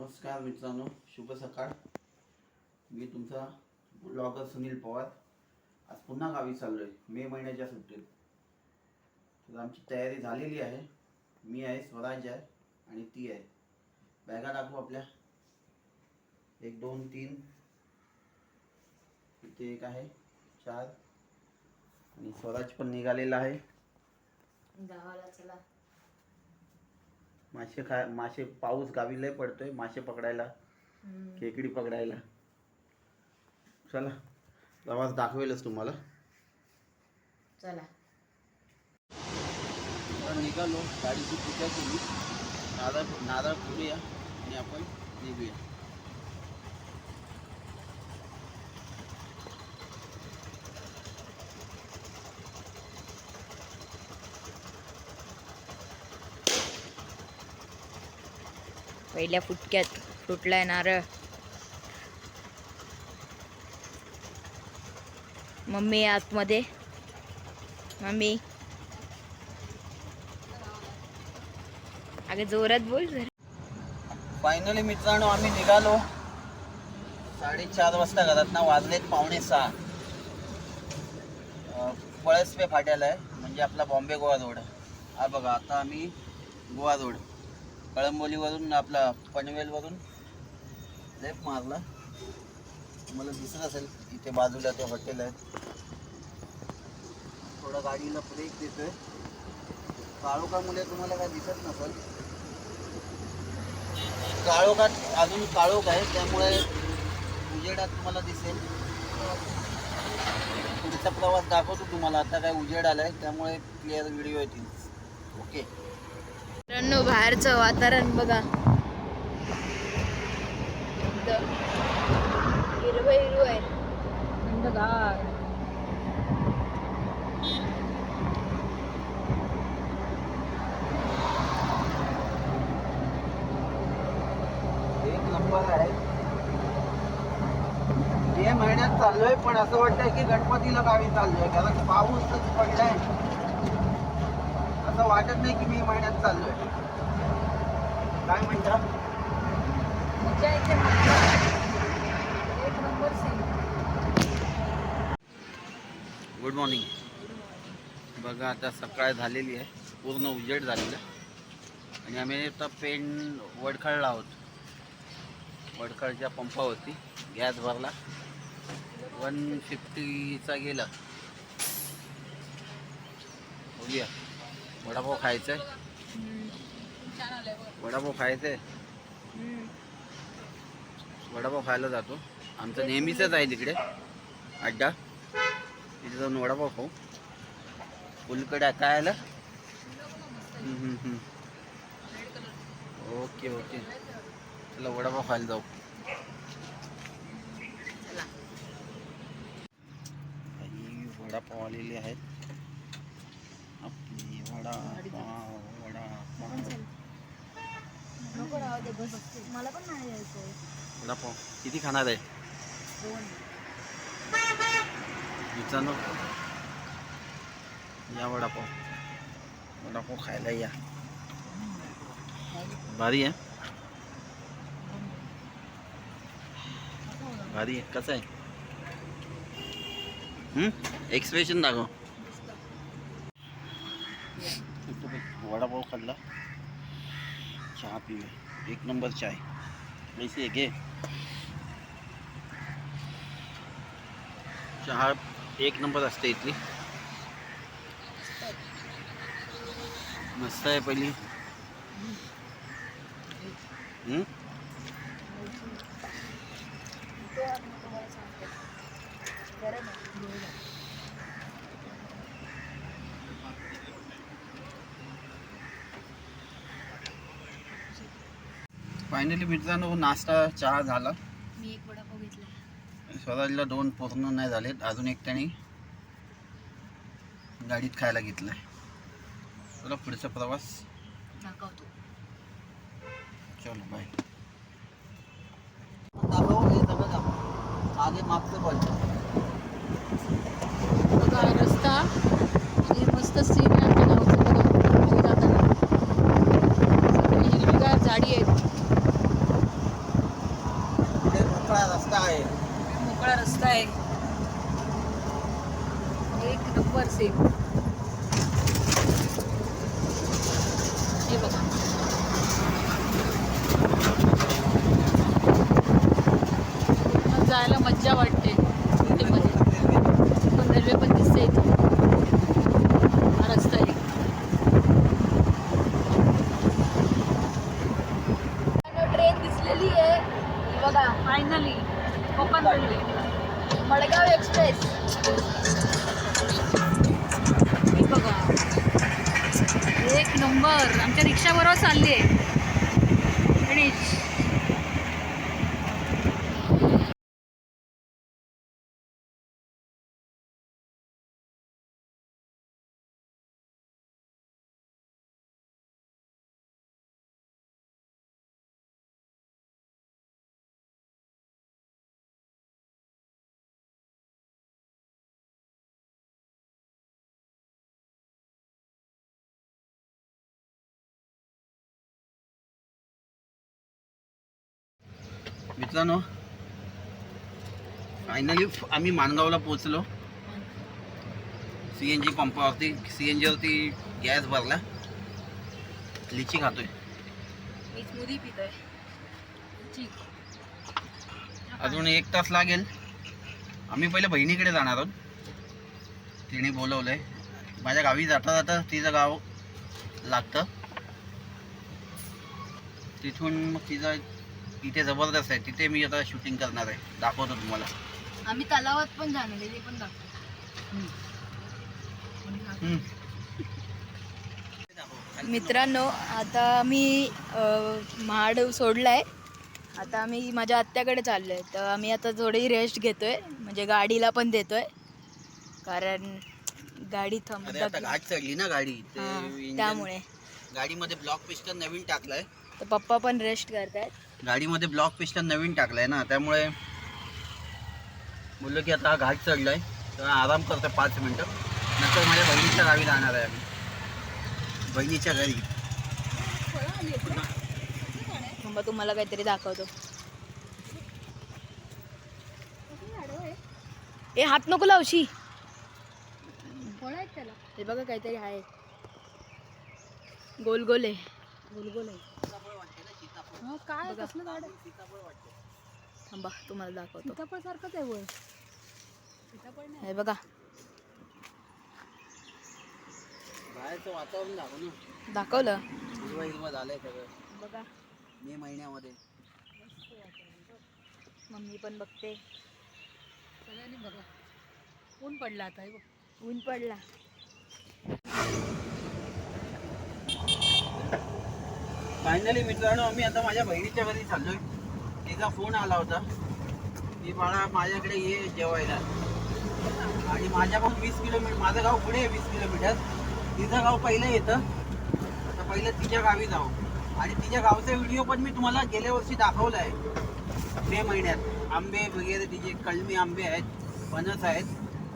नमस्कार मित्रांनो शुभ सकाळ. मी तुमचा ब्लॉगर सुनील पवार. आज पुन्हा गावी चाललो आहे मे महिन्याच्या सुट्टीत. तर आमची तयारी झालेली आहे. मी आहे स्वराज आहे आणि ती आहे. बॅगा दाखवू आपल्या. एक दोन तीन. इथे एक आहे चार. आणि स्वराज पण निघालेला आहे. गावाला चला. मासे खा मासे पाऊस गावी लय पडतोय मासे पकडायला खेकडी पकडायला. चला प्रवास दाखवेलच तुम्हाला. चला. निघालो गाडीची पूजा केली. नारळ नारळ फोडूया आणि आपण निघूया. पहिल्या फुटक्यात फुटलाय नारळ मम्मी आतमध्ये. मम्मी. अगं जोरात बोल जर. फायनली मित्रांनो आम्ही निघालो. साडेचार वाजता घरात ना वाजलेत पावणे सहा. पळसवे फाट्याला आहे म्हणजे आपला बॉम्बे गोवा रोड हा बघा आता आम्ही गोवा रोड. कळंबोलीवरून आपला पनवेलवरून लेफ्ट मारला. तुम्हाला दिसत असेल इथे बाजूला ते हॉटेल आहे थोडा गाडीला ब्रेक देतोय. काळोखामुळे तुम्हाला काय दिसत नसेल. काळोखात अजून काळोख आहे त्यामुळे उजेडात तुम्हाला दिसेल. पुढचा प्रवास दाखवतो तुम्हाला. आता काय उजेड आलाय त्यामुळे क्लिअर व्हिडिओ येतील. ओके मित्रांनो बाहेरचं वातावरण बघा. हिरवं हिरवं आहे. थंडगार नंबर आहे. महिन्यात चाललोय पण असं वाटतंय की गणपतीला गावी चाललोय. कारण पाऊसच पडलाय. वाटत नाही की मे महिन्यात चाललोय. काय म्हणता? गुड मॉर्निंग बघा आता सकाळ झालेली आहे. पूर्ण उजेड झालेला. आहे. आणि आम्ही आता पेन वडखळला आहोत. वडखळच्या पंपावरती गॅस भरला. वन फिफ्टीचा गेला. बघूया. वडापाव खायचा? आहे वडापाव खायचा? आहे वडापाव खायला जातो. आमचं नेहमीच आहे तिकडे अड्डा. तिथे जाऊन वडापाव खाऊ. फुलकडा काय आलं? हम्म, हम्म, हम्म. Okay okay. चला वडापाव खायला जाऊ. वडापाव आलेले आहेत. मला पण नाही वडापाव किती खाणार आहे? मित्रांनो या वडापाव वडापाव खायला या. भारी आहे. भारी आहे. कसं आहे? एक्सप्रेशन दाखव. वडापाव खाल्ला चहा पिऊया एक नंबर चाय। आहे घे चहा एक नंबर असते इथली मस्त आहे पहिली। हम्म? फायनली मित्रांनो नाश्ता चहा झाला. मी एक वडापाव घेतला. स्वराजला दोन पूर्ण नाही झालेत अजून एक त्याने गाडीत खायला घेतलंय. चला पुढचा प्रवास. दाखवतो चलो बाय हे मागे मागचं पण बघा रस्ता. आणि मस्त सीन आहे आमच्या गावचं बघा खाली जाताना सगळी हिरवीगार झाडी आहेत सगळा रस्ता आहे एक नंबर सेम हे बघा मग जायला मज्जा वाटते मध्ये पण रेल्वे पण दिसते इथे हा रस्ता आहे ट्रेन दिसलेली आहे ही बघा finally Konkan railway Madgaon express हे बघा. एक नंबर आमच्या रिक्षा बरोबर चालली आहे गणेश मित्रांनो फायनली आम्ही माणगावला पोहोचलो. सी एन जी पंपावरती सी एन जीवरती गॅस भरला. लिची खातोय. मी स्मूदी पित आहे ठीक अजून एक तास लागेल. आम्ही पहिले बहिणीकडे जाणार आहोत. तिने बोलवलंय. माझ्या गावी जाता जाता तिचं गाव लागतं. तिथून मग तिचं इथे जबरदस्त आहे. तिथे मी आता शूटिंग करणार आहे. दाखवतो तुम्हाला. आम्ही तलावात पण जाणार आहे ते पण दाखव. हम्म. मित्रांनो आता मी महाड सोडलाय. आता आम्ही माझ्या आत्याकडे चाललो आहे तर आम्ही आता थोडी रेस्ट घेतोय. म्हणजे गाडीला पण देतोय. कारण गाडी थांब अरे आता घाट चढली ना गाडी. ते त्यामुळे. गाडीमध्ये ब्लॉक पिस्टन नवीन टाकलाय. तर पप्पा पण रेस्ट करतायत. गाडीमध्ये ब्लॉक पिस्टन नवीन टाकलाय ना त्यामुळे बोललो की आता हा घाट चढलाय. तर आराम करतोय पाच मिनटं. नंतर माझ्या बहिणीच्या गावी जाणार आहे आम्ही. बहिणीच्या घरी. थांबा तुम्हाला काहीतरी दाखवतो. ए हात नको लावशी हे बघा काहीतरी आहे. गोल गोल आहे. गोल गोल आहे. काय बघा. कसलं झाड? थांबा तुम्हाला दाखवतो. सीताफळ सारखंच आहे वर हे बघा. बाहेरचं वातावरण झालं ना. दाखवलं? हिरवं हिरवं झालंय सगळं. बघा. मे महिन्यामध्ये. मम्मी पण बघते. सगळ्यांनी बघा. ऊन पडला आता हे ऊन पडला. फायनली मित्रांनो आम्ही आता माझ्या बहिणीच्या घरी चाललोय. तिचा फोन आला होता. की बाळा माझ्याकडे ये जेवायला. आणि माझ्याकडून वीस किलोमीटर माझं गाव पुढे आहे वीस किलोमीटर. तिचं गाव पहिलं येतं. तर पहिलं तिच्या गावी जाऊ. आणि तिच्या गावचा व्हिडिओ पण मी तुम्हाला गेल्या वर्षी दाखवला आहे मे महिन्यात. आंबे वगैरे तिचे कलमी आंबे आहेत फणस आहेत.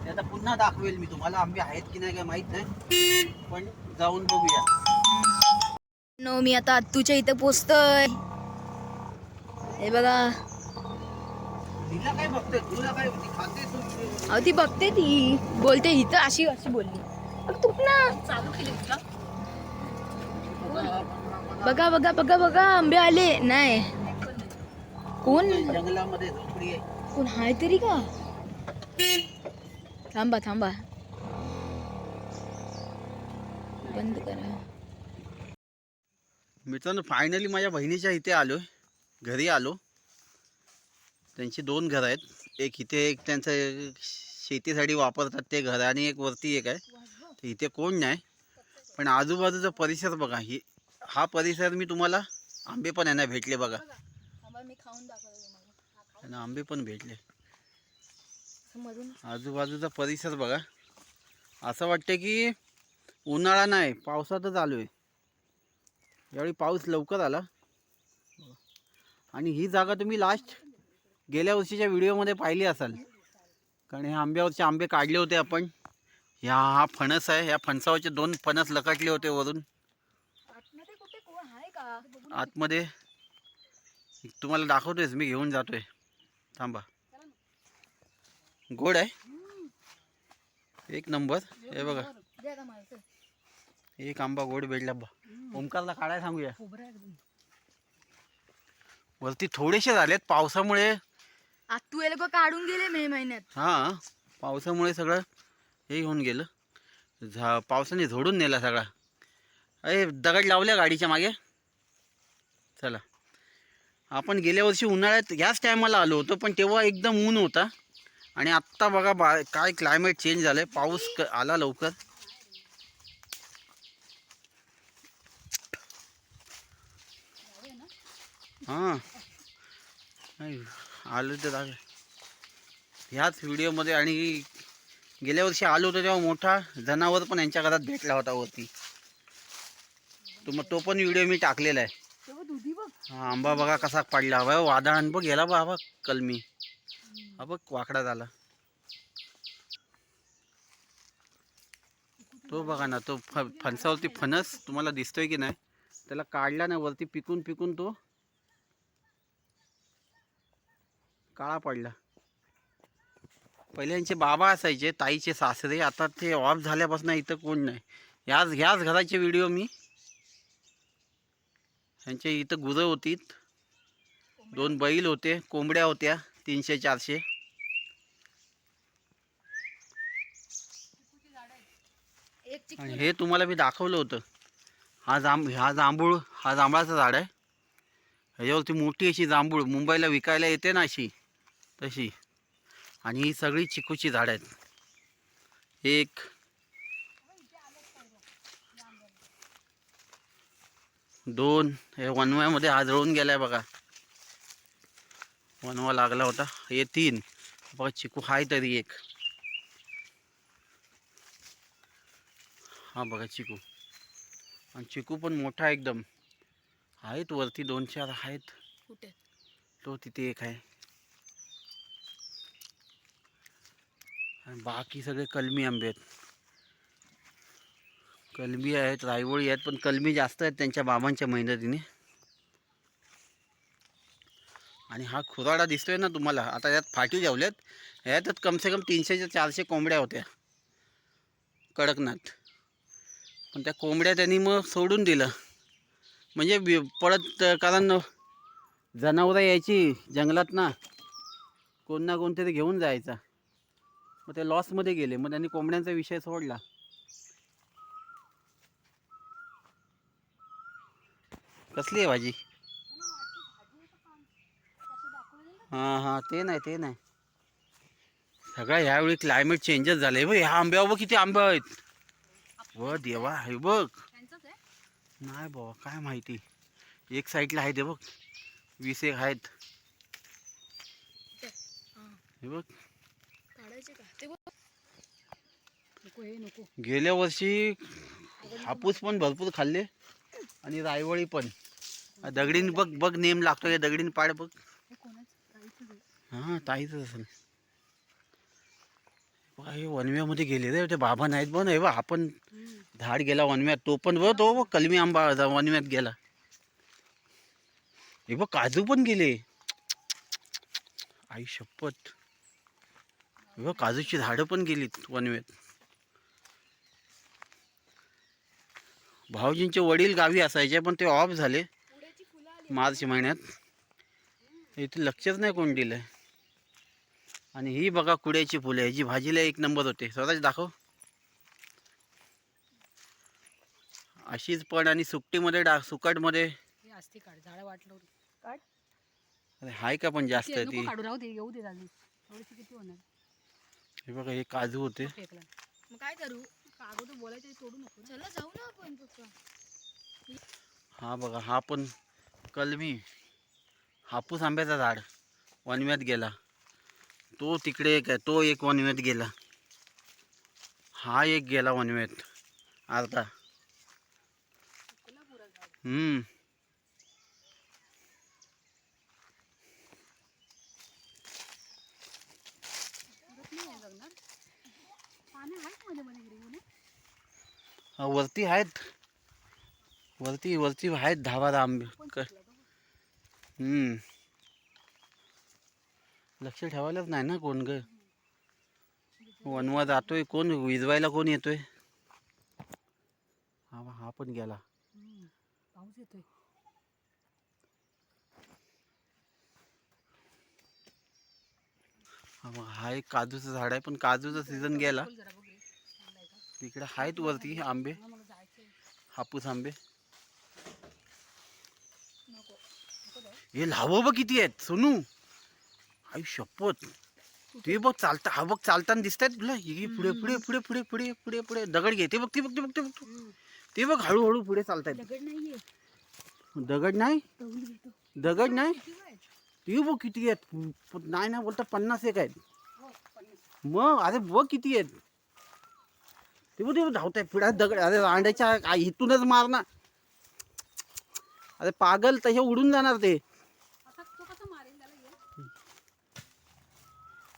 ते आता पुन्हा दाखवेल मी तुम्हाला आंबे आहेत की नाही काय माहीत नाही. पण जाऊन बघूया. नो मी आता आत्तूच्या इथे पोचतोय. हे बघा. तिला काय बघतोय? तुला काय ती खाते तू अहो ती बघते ती. बोलते इथं अशी अशी बोलली. अगं तू ना चालू केली का? बघा बघा बघा बघा आंबे आले. नाही. कोण? कोण हाय तरी का? थांबा थांबा. बंद करा. मित्रांनो फायनली माझ्या बहिणीच्या इथे आलो घरी आलो. त्यांची दोन घरं आहेत. एक इथे एक त्यांचं शेतीसाठी वापरतात ते घर आणि एक वरती एक आहे. तर इथे कोण नाही. पण आजूबाजूचा परिसर बघा. ही हा परिसर मी तुम्हाला आंबे पण यांना भेटले बघा. त्यांना आंबे पण भेटले. आजूबाजूचा परिसर बघा. असं वाटतं की उन्हाळा नाही पावसातच आलो आहे. यावेळी पाऊस लवकर आला. आणि ही जागा तुम्ही लास्ट गेल्या वर्षीच्या व्हिडिओमध्ये पाहिली असाल. कारण ह्या आंब्यावरचे आंबे काढले होते आपण. ह्या हा फणस आहे. ह्या फणसावरचे दोन फणस लकाटले होते वरून. आतमध्ये तुम्हाला दाखवतोयच मी घेऊन जातोय. थांबा. गोड आहे. एक नंबर. हे बघा. एक आंबा गोड भेटला बा. ओमकारला काढायला सांगूया. वरती थोडेसे झालेत पावसामुळे. तू हे लोक काढून गेले मे महिन्यात. हां पावसामुळे सगळं हे होऊन गेलं. झा पावसाने झोडून नेला सगळा. अरे दगड लावल्या गाडीच्या मागे. चला. आपण गेल्या वर्षी उन्हाळ्यात ह्याच टायमाला आलो होतो पण तेव्हा एकदम ऊन होता. आणि आत्ता बघा बा काय क्लायमेट चेंज झालं आहे पाऊस क आला लवकर. हां. नाही आलो तर. ह्याच व्हिडिओमध्ये आणि गेल्या वर्षी आलो होतो तेव्हा मोठा जनावर पण यांच्या घरात भेटला होता वरती. तो मग तो पण व्हिडिओ मी टाकलेला आहे. हा आंबा बघा कसा पडला. बा वादळान बघ गेला बा बघ कलमी हा बघ वाकडा झाला. तो बघा ना तो फ फणसावरती फणस तुम्हाला दिसतोय की नाही? त्याला काढला ना वरती पिकून पिकून तो काळा पडला. पहिले यांचे बाबा असायचे ताईचे सासरे आता ते ऑफ झाल्यापासून इथं कोण नाही. ह्याच ह्याच घराचे व्हिडिओ मी. ह्यांच्या इथं गुरं होती दोन बैल होते कोंबड्या होत्या तीनशे चारशे. आणि हे तुम्हाला मी दाखवलं होतं. हा जांब हा जांभूळ हा जांभळाचं झाड आहे. ह्याच्यावरती मोठी अशी जांभूळ मुंबईला विकायला येते ना अशी. तशी. आणि ही सगळी चिकूची झाडं आहेत. एक दोन हे वनव्यामध्ये हा जळून गेलाय बघा. वनवा लागला होता. हे तीन. बघा चिकू हाय तरी एक. हा बघा चिकू. आणि चिकू पण मोठा एकदम. आहेत वरती दोन चार आहेत. तो तिथे एक आहे. आणि बाकी सगळे कलमी आंबे आहेत. कलमी आहेत रायवळी आहेत पण कलमी जास्त आहेत त्यांच्या बाबांच्या मेहनतीने. आणि हा खुराडा दिसतोय ना तुम्हाला? आता यात फाटी जावल्यात यातच कमसे कम तीनशे ते चारशे कोंबड्या होत्या. कडकनाथ. पण त्या कोंबड्या त्यांनी मग सोडून दिलं. म्हणजे पडत कारण जनावरं यायची जंगलात ना कोण ना कोणतरी घेऊन जायचा. मग ते लॉसमध्ये गेले. मग त्यांनी कोंबड्यांचा विषय सोडला. कसली आहे भाजी? हां हां ते नाही ते नाही. सगळ्या ह्यावेळी क्लायमेट चेंजच झालंय बघ. ह्या आंब्यावर बघ किती आंबे आहेत. व देवा हे बघ. नाही बाबा काय माहिती. एक साईडला आहे ते बघ. वीस एक आहेत. हे बघ काढायचे का ते बघ. नको हे नको गेल्या वर्षी हापूस पण भरपूर खाल्ले आणि रायवळी पण. दगडीन बघ बघ नेम लागतो या दगडीन पाड बघ. हे हां ताईच असेल. हे वनव्यामध्ये गेले रे ते बाबा नाहीत बघ हे आपण झाड गेला वनव्यात तो पण बघ तो कलमी आंबा वनव्यात गेला. हे बघ काजू पण गेले. आई शपथ. काजूची झाडं पण गेलीत वनव्यात. भाऊजींचे वडील गावी असायचे पण ते ऑफ झाले. पुढेची फुलं आली. मार्च महिन्यात. इथे लक्षच नाही कोण दिलं आणि ही बघा कुड्याची फुलं ह्याची भाजीला एक नंबर होते. स्वतःच दाखव. अशीच पण आणि सुकटीमध्ये डा सुकटमध्ये. हे अरे हाय का पण जास्त ते? नको ती काढू राहू दे येऊ दे झाली थोडीशी किती होणार? हे बघा हे काजू होते. काय करू? कागद बोलायचं आहे, सोडू नको चला जाऊ ना आपण पप्पा हा बघा हा पण कलमी. हापूस आंब्याचा झाड. वनव्यात गेला. तो तिकडे एक आहे तो एक वनव्यात गेला. हा एक गेला वनव्यात. अर्धा हम्म परत नाही आहे जगणार पाणी आहेत मध्ये मध्ये गिरी ना हा, वरती आहेत. वरती वरती आहेत दहा बारा आंबे लक्ष ठेवायलाच नाही ना कोण ग? वनवा जातोय कोण? विजवायला कोण येतोय? हा हा पण गेला. पाऊस येतोय. हा बा, हा एक काजूचं झाड आहे पण काजूचा सीझन गेला जरा बघ रे. चाललाय का? तिकडे आहेत वरती आंबे. हापूस आंबे. हे लाव बघ किती आहेत सोनू. आई शपथ. ते बघ चालता हा बघ चालताना दिसतायत तुला. हे पुढे पुढे पुढे पुढे पुढे पुढे पुढे. दगड घे. ते बघ ते बघ ते बघ ते बघ. ते बघ हळूहळू पुढे चालतायत. दगड नाही? दगड नाही? ते बघ किती आहेत. नाही ना बोलता पन्नास एक आहेत. हो. मग अरे बघ किती आहेत. ते बघ ते धावत आहे पुढे दगड. अरे रांड्याच्या इथूनच मार ना अरे पागल तसे उडून जाणार ते?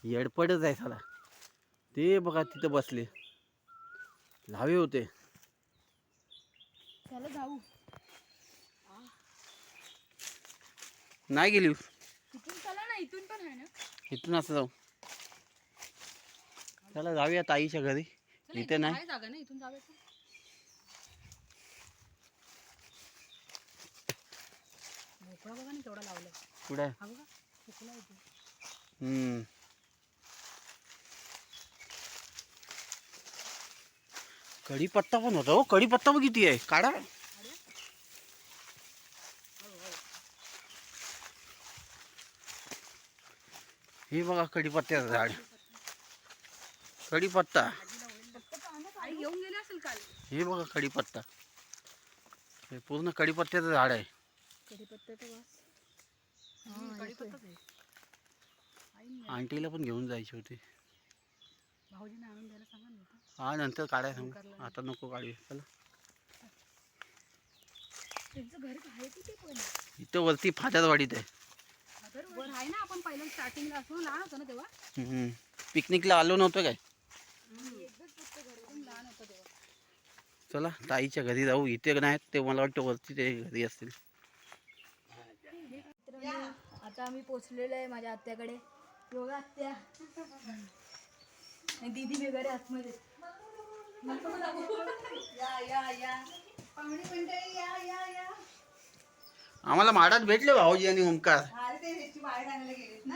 येडपडच आहे साला ते बघा तिथं बसले. लावे होते. नाही गेली. इथून असं जाऊ. चला जाऊया ताईच्या घरी. चला, इथे नाही? आहे जागा ना इथून जाऊया का? भोपळा बघा ना केवढा लावलाय. पुढे हा बघा फुकला इथे हम्म. कढीपत्ता पण होता हो कढीपत्ता पण किती आहे काढा. हे बघा कढीपत्त्याचं झाड. कढीपत्ता. हे बघा कडीपत्ता. हे पूर्ण कडीपत्त्याचं झाड आहे. आंटीला पण घेऊन जायचे होते. हा नंतर काढाय सांग. आता नको काढू. चला. इथं वरती फाट्यातवाडीत आहे. पिकनिकला आलो नव्हतं काय? चला ताईच्या घरी जाऊ. इथे नाहीत ते मला वाटतं वरती ते घरी असतील. आता आम्ही पोचलेलो आहे माझ्या आत्याकडे. योगा आत्या. दीदी वगैरे आतमध्ये. आम्हाला माडात भेटले भाऊजी आणि ओमकार अरे ते ह्याची वायर आणायला गेलेत ना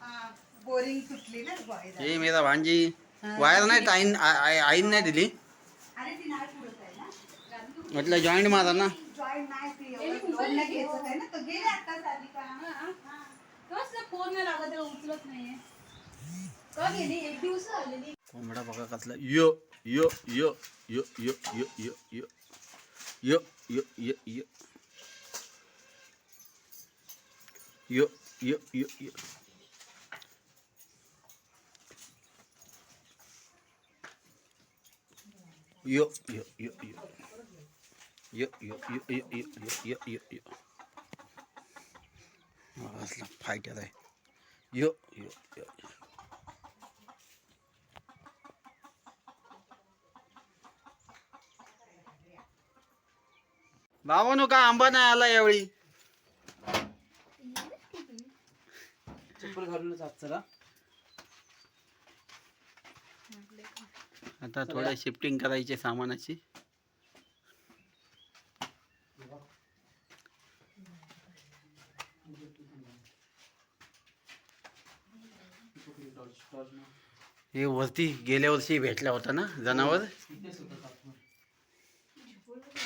हा, बोरिंग तुटली ना वायर हे मेरा भांजी. वायर नाही आईन नाही दिली. म्हटलं जॉईंट मारा ना जॉईन नाही ती ना तर गेले आता फ़ोन नाही लागत उचलत नाहीये कोंबडा बघा कसला यो यो यो यो यो यो यो यो यो यो यो यो यो यो यो यो यो यो यो यो यो यो यो यो यो यो यो यो असला फायटर आहे यो यो यो बाबानो का आंबा नाही आला यावेळी? चप्पल घालूनच आत चला. आता थोडं शिफ्टिंग करायची सामानाची. हे वरती गेल्या वर्षी भेटला होता ना जनावर?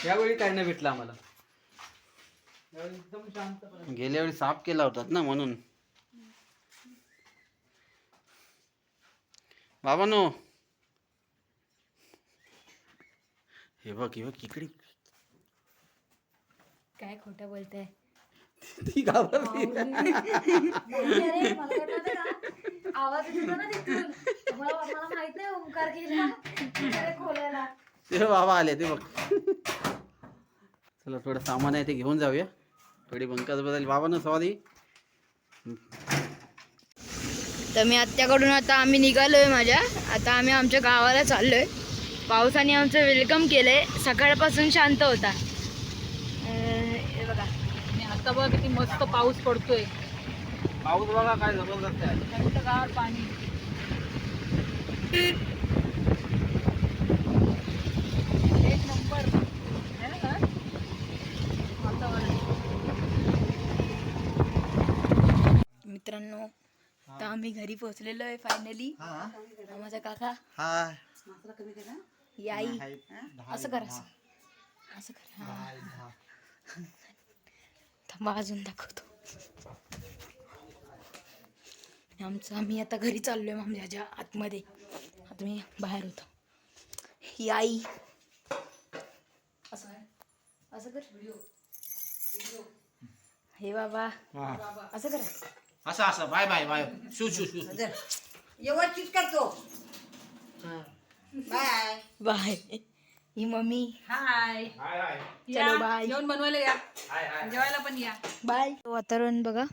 यावेळी काय नाही भेटलं आम्हाला. गेल्या वेळी साफ केला होता ना म्हणून. बाबानो हे बघ हे बघ इकडे. काय खोटं बोलताय? ती घाबरली. आवाज येत होता ना तिथून. मला मला माहीत नाही ओंकार गेला तिकडे खोलायला. ते बाबा आले ते बघ. चला थोडं सामान आहे ते घेऊन जाऊया. थोडी बंकस बदल. बाबानं सॉरी तर मी आत्याकडून आता आम्ही निघालोय माझ्या. आता आम्ही आमच्या गावाला चाललोय. पावसाने आमचं वेलकम केलंय. सकाळपासून शांत होता. हे बघा. आणि आता बघा किती मस्त पाऊस पडतोय. पाऊस बघा काय जबरदस्त आहे. गार पाणी. एक नंबर. है ना वातावरण. मित्रांनो आता आम्ही घरी पोहोचलेलो आहे फायनली माझा काका. हा. मात्र कमी केला? ही आई असं कर असं. असं कर हा. थांबा अजून दाखवतो. आमचं आम्ही आता घरी चाललोय मामल्याच्या आतमध्ये. आता मी बाहेर होतो. ही आई. असं असं कर. हे बाबा. असं करा. असं असं. Bye bye bye. शू शू शू. व्यवस्थित करतो. बाय. बाय. ही मम्मी. हाय. चलो बाय. जेवण बनवायला या. जेवायला पण या. बाय. वातावरण बघा.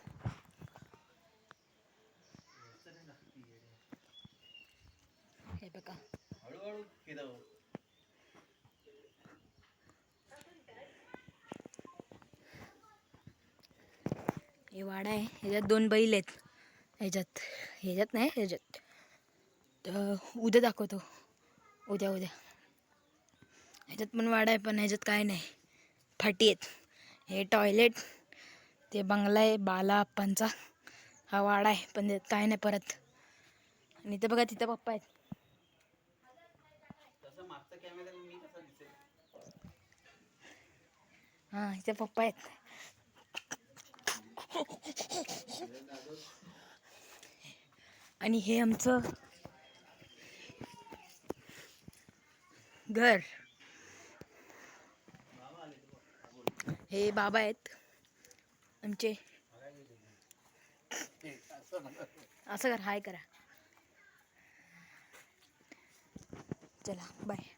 हे बघा. हे वाडा आहे. ह्याच्यात दोन बैल आहेत. ह्याच्यात ह्याच्यात नाही ह्याच्यात. तर उद्या दाखवतो. उद्या उद्या. ह्याच्यात पण वाडा आहे पण ह्याच्यात काय नाही. फाटी आहेत. हे टॉयलेट ते बंगला आहे बाला अप्पांचा हा वाडा आहे पण त्यात काय नाही परत. आणि इथं बघा तिथं पप्पा आहेत. हां इथे पप्पा आहेत. आणि हे आमचं घर. हे बाबा आहेत. आमचे. असं करा हाय करा. चला बाय